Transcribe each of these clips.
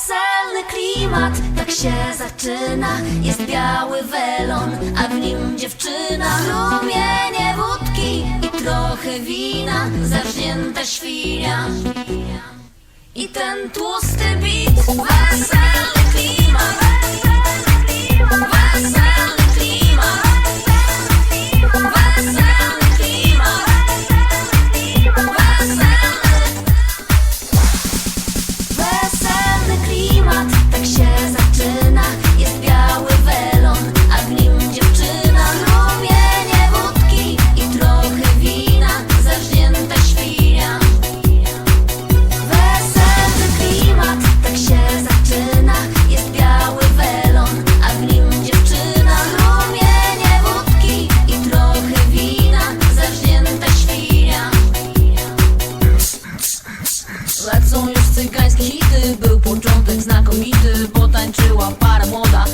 Weselny klimat, tak się zaczyna. Jest biały welon, a w nim dziewczyna. Strumienie wódki i trochę wina. Zarżnięta świnia. I ten tłusty bit Weselny klimat Potańczyła para młoda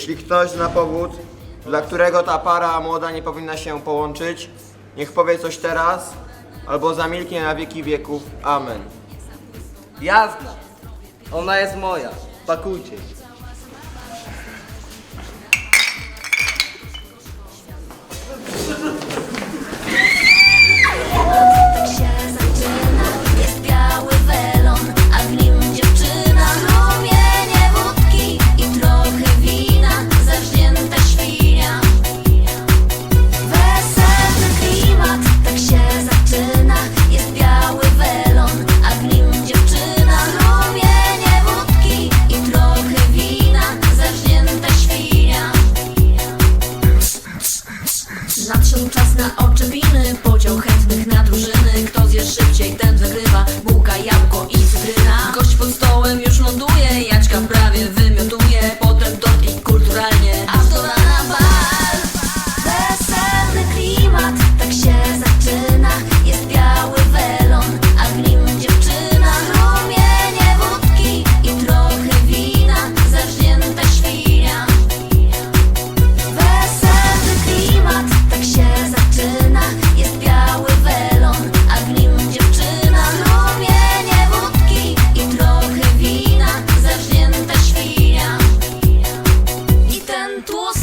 Jeśli ktoś zna powód, dla którego ta para młoda nie powinna się połączyć, niech powie coś teraz, albo zamilknie na wieki wieków. Amen. Jazda! Ona jest moja. Pakujcie się. Nadszedł czas na oczepiny Podział chętnych na drużyny. Kto zje szybciej, ten wygrywa 多。